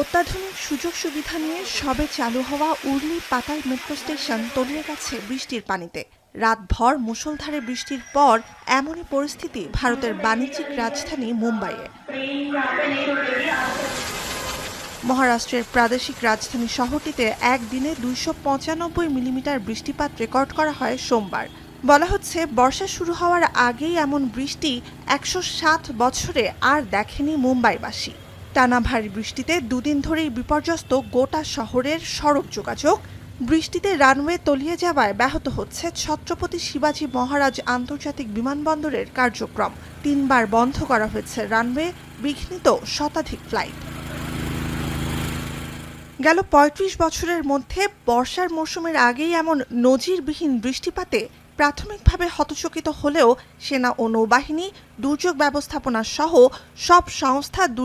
অত্যাধুনিক সুযোগ সুবিধা নিয়ে সবে চালু হওয়া উর্লি পাতাল মেট্রো স্টেশন তলিয়ে গেছে বৃষ্টির পানিতে। রাতভর মুষলধারে বৃষ্টির পর এমনই পরিস্থিতি ভারতের বাণিজ্যিক রাজধানী মুম্বাইয়ে। মহারাষ্ট্রের প্রাদেশিক রাজধানী শহরটিতে একদিনে দুইশো পঁচানব্বই মিলিমিটার বৃষ্টিপাত রেকর্ড করা হয় সোমবার। বলা হচ্ছে, বর্ষা শুরু হওয়ার আগেই এমন বৃষ্টি একশো সাত বছরে আর দেখেনি মুম্বাইবাসী। টানা ভারী বৃষ্টিতে দুদিন ধরেই বিপর্যস্ত গোটা শহরের সড়ক যোগাযোগ। বৃষ্টিতে রানওয়ে তলিয়ে যাওয়ায় ব্যাহত হচ্ছে ছত্রপতি শিবাজী মহারাজ আন্তর্জাতিক বিমানবন্দরের কার্যক্রম। তিনবার বন্ধ করা হয়েছে রানওয়ে, বিঘ্নিত শতাধিক ফ্লাইট। গেল ৩৫ বছরের মধ্যে বর্ষার মৌসুমের আগেই এমন নজিরবিহীন বৃষ্টিপাতে প্রাথমিকভাবে হতচকিত হলেও সেনা ও নৌবাহিনী, দুর্যোগ ব্যবস্থাপনা সহ সব সংস্থা